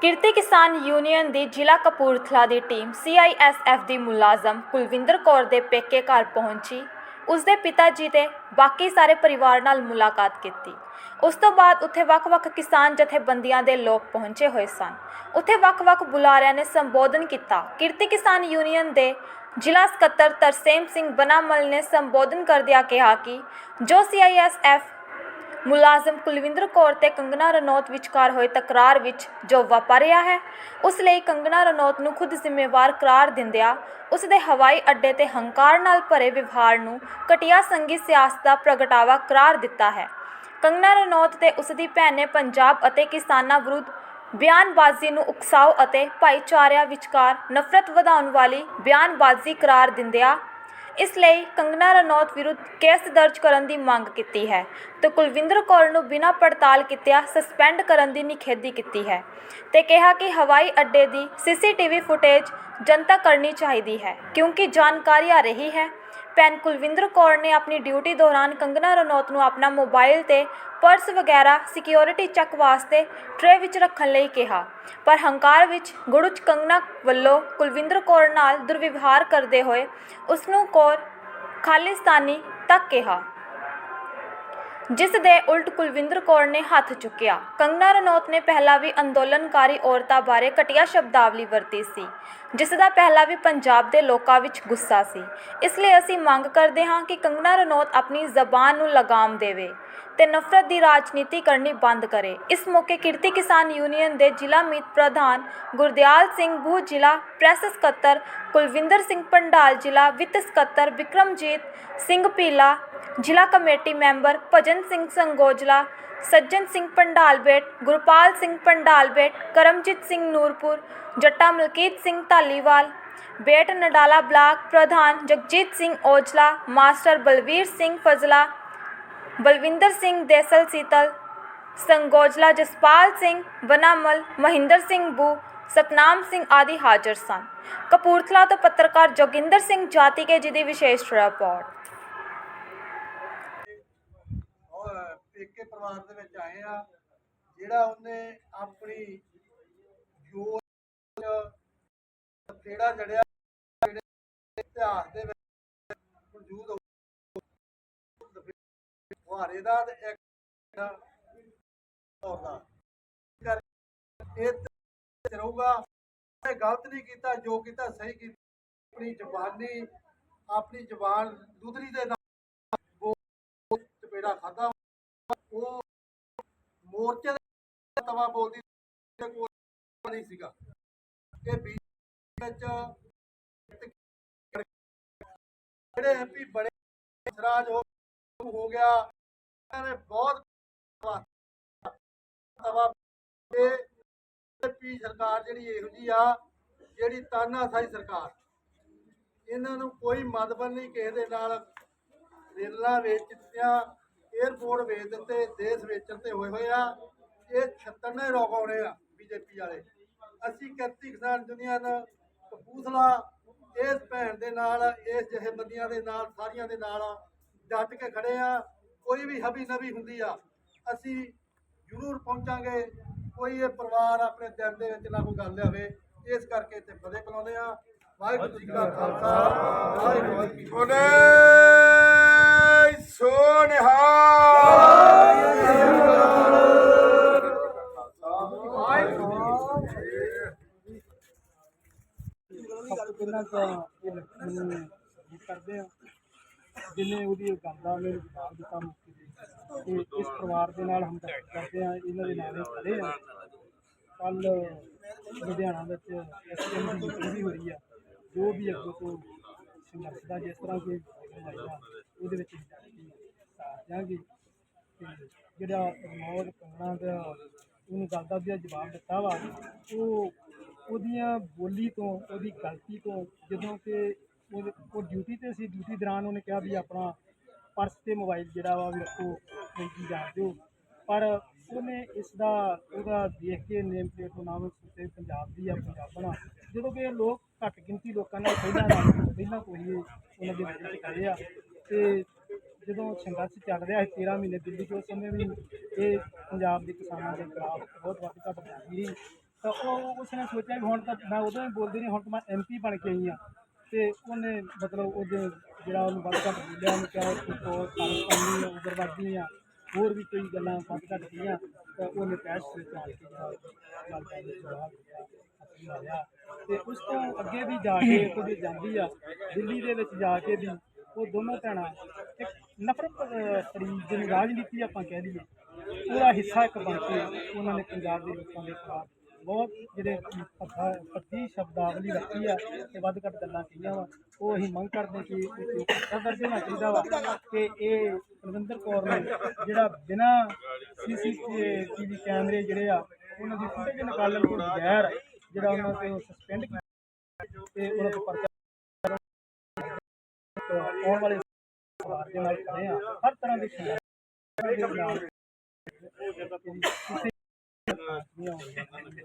Kirti Kisan union ਦੀ ਜ਼ਿਲ੍ਹਾ ਕਪੂਰਥਲਾ ਦੀ ਟੀਮ ਸੀਆਈਐਸਐਫ ਦੀ ਮੁਲਾਜ਼ਮ ਕੁਲਵਿੰਦਰ ਕੌਰ ਦੇ ਪੇਕੇ ਘਰ ਪਹੁੰਚੀ। ਉਸ ਦੇ ਪਿਤਾ ਜੀ ਤੇ ਬਾਕੀ ਸਾਰੇ ਪਰਿਵਾਰ ਨਾਲ ਮੁਲਾਕਾਤ ਕੀਤੀ। ਉਸ ਤੋਂ ਬਾਅਦ ਉੱਥੇ ਵੱਖ-ਵੱਖ ਕਿਸਾਨ ਜਥੇਬੰਦੀਆਂ ਦੇ ਲੋਕ ਪਹੁੰਚੇ ਹੋਏ ਸਨ। ਉੱਥੇ ਵੱਖ-ਵੱਖ ਬੁਲਾਰਿਆਂ ਨੇ ਸੰਬੋਧਨ ਕੀਤਾ। ਕਿਰਤੀ ਕਿਸਾਨ ਯੂਨੀਅਨ ਦੇ ਜ਼ਿਲ੍ਹਾ ਸਕੱਤਰ ਤਰਸੇਮ ਸਿੰਘ ਬਨਾਮਲ ਨੇ ਸੰਬੋਧਨ ਕਰਦਿਆਂ ਕਿਹਾ ਕਿ ਜੋ ਸੀਆਈਐਸਐਫ ਮੁਲਾਜ਼ਮ ਕੁਲਵਿੰਦਰ ਕੌਰ ਤੇ ਕੰਗਨਾ ਰਣੌਤ ਵਿਚਕਾਰ ਹੋਏ ਤਕਰਾਰ ਵਿੱਚ ਜੋ ਵਾਪਰਿਆ ਹੈ। ਉਸ ਲਈ ਕੰਗਨਾ ਰਣੌਤ ਨੂੰ ਖੁਦ ਜ਼ਿੰਮੇਵਾਰ ਕਰਾਰ ਦਿੰਦਿਆਂ ਉਸ ਦੇ ਹਵਾਈ ਅੱਡੇ ਤੇ ਹੰਕਾਰ ਨਾਲ ਭਰੇ ਵਿਵਹਾਰ ਨੂੰ ਘਟੀਆ ਸੰਗੀ ਸਿਆਸਤ ਦਾ ਪ੍ਰਗਟਾਵਾ ਕਰਾਰ ਦਿੱਤਾ ਹੈ। ਕੰਗਨਾ ਰਣੌਤ ਤੇ ਉਸ ਦੀ ਭੈਣ ਨੇ ਪੰਜਾਬ ਅਤੇ ਕਿਸਾਨਾਂ ਵਿਰੁੱਧ ਬਿਆਨਬਾਜ਼ੀ ਨੂੰ ਉਕਸਾਓ ਅਤੇ ਭਾਈਚਾਰਿਆਂ ਵਿਚਕਾਰ ਨਫ਼ਰਤ ਵਧਾਉਣ ਵਾਲੀ ਬਿਆਨਬਾਜ਼ੀ ਕਰਾਰ ਦਿੰਦਿਆਂ ਇਸ ਲਈ ਕੰਗਨਾ ਰਣੌਤ ਵਿਰੁੱਧ ਕੇਸ ਦਰਜ ਕਰਨ ਦੀ ਮੰਗ ਕੀਤੀ ਹੈ ਤੇ ਕੁਲਵਿੰਦਰ ਕੌਰ ਨੂੰ ਬਿਨਾਂ ਪੜਤਾਲ ਕੀਤਿਆਂ ਸਸਪੈਂਡ ਕਰਨ ਦੀ ਨਿਖੇਧੀ ਕੀਤੀ ਹੈ ਤੇ ਕਿਹਾ ਕਿ ਹਵਾਈ ਅੱਡੇ ਦੀ ਸੀਸੀਟੀਵੀ ਫੁਟੇਜ ਜਨਤਾ ਕਰਨੀ ਚਾਹੀਦੀ ਹੈ ਕਿਉਂਕਿ ਜਾਣਕਾਰੀ ਆ ਰਹੀ ਹੈ ਭੈਣ ਕੁਲਵਿੰਦਰ ਕੌਰ ਨੇ ਆਪਣੀ ਡਿਊਟੀ ਦੌਰਾਨ ਕੰਗਨਾ ਰਣੌਤ ਨੂੰ ਆਪਣਾ ਮੋਬਾਈਲ ਤੇ ਪਰਸ ਵਗੈਰਾ ਸਿਕਿਉਰਿਟੀ ਚੈੱਕ ਵਾਸਤੇ ਟਰੇ ਵਿੱਚ ਰੱਖਣ ਲਈ ਕਿਹਾ। ਪਰ ਹੰਕਾਰ ਵਿੱਚ ਗੁੜੁਚ ਕੰਗਨਾ ਵੱਲੋਂ ਕੁਲਵਿੰਦਰ ਕੌਰ ਨਾਲ ਦੁਰਵਿਵਹਾਰ ਕਰਦੇ ਹੋਏ ਉਸ ਨੂੰ ਕੌਰ ਖਾਲਿਸਤਾਨੀ ਤੱਕ ਕਿਹਾ। ਜਿਸ ਦੇ ਉਲਟ ਕੁਲਵਿੰਦਰ ਕੌਰ ਨੇ ਹੱਥ ਚੁੱਕਿਆ। ਕੰਗਨਾ ਰਣੌਤ ਨੇ ਪਹਿਲਾਂ ਵੀ ਅੰਦੋਲਨਕਾਰੀ ਔਰਤਾਂ ਬਾਰੇ ਘਟੀਆ ਸ਼ਬਦਾਵਲੀ ਵਰਤੀ ਸੀ, ਜਿਸ ਦਾ ਪਹਿਲਾਂ ਵੀ ਪੰਜਾਬ ਦੇ ਲੋਕਾਂ ਵਿੱਚ ਗੁੱਸਾ ਸੀ। ਇਸ ਲਈ ਅਸੀਂ ਮੰਗ ਕਰਦੇ ਹਾਂ ਕਿ ਕੰਗਨਾ ਰਣੌਤ ਆਪਣੀ ਜ਼ਬਾਨ ਨੂੰ ਲਗਾਮ ਦੇਵੇ। ਤੇ ਨਫ਼ਰਤ ਦੀ ਰਾਜਨੀਤੀ ਕਰਨੀ ਬੰਦ ਕਰੇ। ਇਸ ਮੌਕੇ ਕਿਰਤੀ ਕਿਸਾਨ ਯੂਨੀਅਨ ਦੇ ਜ਼ਿਲ੍ਹਾ ਮੀਤ ਪ੍ਰਧਾਨ ਗੁਰਦਿਆਲ ਸਿੰਘ ਬੂ ਜ਼ਿਲ੍ਹਾ ਪ੍ਰੈਸ ਸਕੱਤਰ ਕੁਲਵਿੰਦਰ ਸਿੰਘ ਪੰਡਾਲ ਜ਼ਿਲ੍ਹਾ ਵਿੱਤ ਸਕੱਤਰ ਵਿਕਰਮਜੀਤ ਸਿੰਘ ਪੀਲਾ ਜ਼ਿਲ੍ਹਾ committee member Bhajan Singh Sangojala, Sajjan Singh Pandalbet, Gurpal Singh Pandalbet, Karamjit Singh Nurpur, Jatta Malkit Singh Dhaliwal, Bet Nadala block ਪ੍ਰਧਾਨ ਜਗਜੀਤ ਸਿੰਘ ਔਜਲਾ, ਮਾਸਟਰ ਬਲਵੀਰ ਸਿੰਘ ਫਜ਼ਲਾ ਬਲਵਿੰਦਰ ਸਿੰਘ ਦੇਸਲ, ਸੀਤਲ ਸੰਗੋਜਲਾ, ਜਸਪਾਲ ਸਿੰਘ ਬਨਾਮਲ, ਮਹਿੰਦਰ ਸਿੰਘ ਬੂ, ਸਤਨਾਮ ਸਿੰਘ ਆਦਿ ਹਾਜ਼ਰ ਸਨ। ਕਪੂਰਥਲਾ ਤੋਂ ਪੱਤਰਕਾਰ ਜੋਗਿੰਦਰ ਸਿੰਘ ਜਾਤੀਕੇ ਜੀ ਦੀ ਵਿਸ਼ੇਸ਼ ਰਿਪੋਰਟ। ਔਰ, ਪੇਕੇ ਪਰਿਵਾਰ ਦੇ ਵਿੱਚ ਆਏ ਆ, ਜਿਹੜਾ ਉਹਨੇ ਆਪਣੀ ਜੋਰ ਕਿਹੜਾ ਜੜਿਆ, ਜਿਹੜੇ ਇਤਿਹਾਸ ਦੇ ਵਿੱਚ ਮੌਜੂਦ ਮੁਹਾਰੇ ਦਾ ਤੇ ਇੱਕ ਦਾ। ਇਹ ਰਹੂਗਾ। ਇਹ ਗਲਤ ਨਹੀਂ ਕੀਤਾ, ਜੋ ਕੀਤਾ ਸਹੀ ਕੀਤਾ। ਆਪਣੀ ਜ਼ਬਾਨੀ ਆਪਣੀ ਜ਼ਬਾਨ ਦੁਧਰੀ ਦੇ ਨਾਲ ਚਪੇੜਾ ਖਾਦਾ ਉਹ ਮੋਰਚੇ ਦੇ ਤਵਾ ਬੋਲਦੀ ਤੇ ਕੋਈ ਨਹੀਂ ਸੀਗਾ। ਇਹ ਬੀ ਵਿੱਚ ਜਿਹੜੇ ਐਮਪੀ ਬੜੇ ਸਰਾਜ ਹੋ ਗਿਆ। ਨੇ ਬਹੁਤ ਤਵਾ ਪੀ ਸਰਕਾਰ ਜਿਹੜੀ ਇਹੋ ਜੀ ਆ, ਜਿਹੜੀ ਤਾਨਾਸ਼ਾਹੀ ਸਰਕਾਰ। ਇਹਨਾਂ ਨੂੰ ਕੋਈ ਮਤਲਬ ਨਹੀਂ ਕਿਸੇ ਦੇ ਨਾਲ ਰੇਲਾਂ ਵੇਚ ਦਿੱਤੀਆਂ 에어ਪੋਰਟ ਵੇਚ ਦਿੱਤੇ, ਦੇਸ਼ ਵੇਚਣ ਤੇ ਹੋਏ ਹੋਏ ਆ। ਇਹ ਛੱਤਰਨੇ ਰੋਕ ਆਉਣੇ ਆ ਬੀਜੇਪੀ ਵਾਲੇ। ਅਸੀਂ ਕਿਰਤੀ ਕਿਸਾਨ ਯੂਨੀਅਨ, ਕਪੂਰਥਲਾ, ਇਸ ਭੈਣ ਦੇ ਨਾਲ, ਇਸ ਜਥੇਬੰਦੀਆਂ ਦੇ ਨਾਲ, ਸਾਰੀਆਂ ਦੇ ਨਾਲ ਡਟ ਕੇ ਖੜੇ ਆ। ਕੋਈ ਵੀ ਹਬੀ ਨਬੀ ਹੁੰਦੀ ਆ ਅਸੀਂ ਜ਼ਰੂਰ ਪਹੁੰਚਾਂਗੇ। ਕੋਈ ਇਹ ਪਰਿਵਾਰ ਆਪਣੇ ਦਿਲ ਦੇ ਵਿੱਚ ਨਾ ਕੋਈ ਗੱਲ ਲਿਆਵੇ ਇਸ ਕਰਕੇ ਇੱਥੇ ਫਤਿਹ ਬੁਲਾਉਂਦੇ ਆ ਵਾਹਿਗੁਰੂ ਜੀ ਕਾ ਖਾਲਸਾ ਵਾਹਿਗੁਰੂ ਜੀ ਕੀ ਫਤਿਹ। ਪਹਿਲਾਂ ਤਾਂ ਇਹ ਕਰਦੇ ਆ। ਜਿਨੇ ਉਹਦੀ ਗੰਦਾ ਮੈਨੂੰ ਜਵਾਬ ਦਿੱਤਾ। ਦੇ ਤੇ ਇਸ ਪਰਿਵਾਰ ਦੇ ਨਾਲ ਹਮਦਰਦ ਕਰਦੇ ਆ ਇਹਨਾਂ ਦੇ ਨਾਲ ਹੀ ਖੜੇ ਆ ਕੱਲ ਲੁਧਿਆਣਾ ਵਿੱਚ ਐਸਐਮ ਦੀ ਮੀਟਿੰਗ ਵੀ ਹੋਈ ਆ, ਜੋ ਵੀ ਅੱਗੇ ਤੋਂ ਸੰਘਰਸ਼ ਦਾ ਜਿਸ ਤਰ੍ਹਾਂ ਕੋਈ ਹੋਏਗਾ ਉਹਦੇ ਵਿੱਚ ਸਾਥ ਦਿਆਂਗੇ ਜਿਹੜਾ ਪ੍ਰਮੋਦ ਕੰਗਣਾ ਦਾ ਉਹਨੂੰ ਗੱਲ ਦਾ ਵੀ ਜਵਾਬ ਦਿੱਤਾ ਵਾ, ਉਹ ਉਹਦੀਆਂ ਬੋਲੀ ਤੋਂ, ਉਹਦੀ ਗਲਤੀ ਤੋਂ ਜਦੋਂ ਕਿ ਉਹ ਉਹ ਡਿਊਟੀ ਤੇ ਸੀ ਡਿਊਟੀ ਦੌਰਾਨ ਉਹਨੇ ਕਿਹਾ ਵੀ ਆਪਣਾ ਪਰਸ ਤੇ ਮੋਬਾਈਲ ਜਿਹੜਾ ਵਾ ਵੀ ਰੱਖੋ ਬੈਂਕੀ ਜਾ ਦਿਓ ਪਰ ਉਹਨੇ ਇਸ ਦਾ ਉਹਦਾ ਦੇਖ ਕੇ ਨੇਮ ਪਲੇਟ ਨੂੰ ਨਾਮ ਸੁੱਤੇ ਪੰਜਾਬ ਦੀ ਆ, ਪੰਜਾਬਣਾ ਜਦੋਂ ਕਿ ਲੋਕ ਘੱਟ ਗਿਣਤੀ ਲੋਕਾਂ ਨਾਲ ਪਹਿਲਾਂ ਨਾਲ, ਪਹਿਲਾਂ ਕੋਈ ਉਹਨਾਂ ਦੇ ਵਿੱਚ ਖੜੇ ਆ ਤੇ ਜਦੋਂ ਸੰਘਰਸ਼ ਚੱਲ ਰਿਹਾ ਸੀ 13 ਮਹੀਨੇ ਦਿੱਲੀ 'ਚ ਉਸ ਸਮੇਂ ਵੀ ਇਹ ਪੰਜਾਬ ਦੇ ਕਿਸਾਨਾਂ ਦੇ ਖਿਲਾਫ ਬਹੁਤ ਵੱਧ ਘੱਟ ਜਾਂਦੀ ਰਹੀ ਤਾਂ ਉਹ ਉਸਨੇ ਸੋਚਿਆ ਵੀ ਹੁਣ ਤਾਂ ਮੈਂ ਉਦੋਂ ਹੀ ਬੋਲਦੀ ਨਹੀਂ, ਹੁਣ ਤਾਂ ਮੈਂ ਐਮਪੀ ਬਣ ਕੇ ਆਈ ਆ ਤੇ ਉਹਨੇ ਮਤਲਬ ਉਹਦੇ ਜਿਹੜਾ ਉਹਨੂੰ ਵੱਧ ਘੱਟ ਬੋਲਿਆ ਉਹਨੂੰ ਕਿਹਾ ਕਿ ਤੋ ਸਾਨੂੰ ਕੰਨੀ ਉਗਰਵਾਦੀ ਆ ਹੋਰ ਵੀ ਕਈ ਗੱਲਾਂ ਵੱਧ ਘੱਟ ਕੀਆਂ ਤਾਂ ਉਹਨੇ ਪੈਸ ਵਿੱਚ ਆ ਕੇ ਜਿਹੜਾ ਗੱਲ ਦਾ ਦਿੱਤਾ ਤੇ ਉਸ ਤੋਂ ਅੱਗੇ ਵੀ ਜਾ ਕੇ ਉਹਦੇ ਜਾਂਦੀ ਆ ਦਿੱਲੀ ਦੇ ਵਿੱਚ ਜਾ ਕੇ ਵੀ ਉਹ ਦੋਨੋਂ ਭੈਣਾਂ ਇੱਕ ਨਫ਼ਰਤ ਅਹ, ਜਿਹਨੂੰ ਰਾਜਨੀਤੀ ਆਪਾਂ ਕਹਿ ਲਈਏ ਉਹਦਾ ਹਿੱਸਾ ਇੱਕ ਬਣ ਕੇ ਉਹਨਾਂ ਨੇ ਪੰਜਾਬ ਦੇ ਲੋਕਾਂ ਦੇ ਖਿਲਾਫ ਬਹੁਤ ਜਿਹੜੇ ਪੱਤੀ ਸ਼ਬਦਾਵਲੀ ਰੱਖੀ ਆ ਤੇ ਵੱਧ ਘੱਟ ਗੱਲਾਂ ਕਹੀਆਂ ਵਾ। ਉਹ ਅਸੀਂ ਮੰਗ ਕਰਦੇ ਕਿ ਇਹ ਪੱਤਾ ਚਾਹੀਦਾ ਵਾ ਕਿ ਇਹ ਕੁਲਵਿੰਦਰ ਕੌਰ ਨੇ ਜਿਹੜਾ ਬਿਨਾਂ ਸੀਸੀਟੀਵੀ ਕੈਮਰੇ ਜਿਹੜੇ ਆ, ਉਹਨਾਂ ਦੀ ਫੁਟੇਜ ਨਿਕਾਲਣ ਤੋਂ ਬਗੈਰ ਜਿਹੜਾ ਉਹਨਾਂ ਤੇ ਸਸਪੈਂਡ ਕੀਤਾ ਤੇ ਉਹਨਾਂ ਤੋਂ ਪਰਚਾ ਆਉਣ ਵਾਲੇ ਦੇ ਨਾਲ ਖੜੇ ਆ। ਹਰ ਤਰ੍ਹਾਂ ਦੇ ਖਿਆਲ ਕਿਸੇ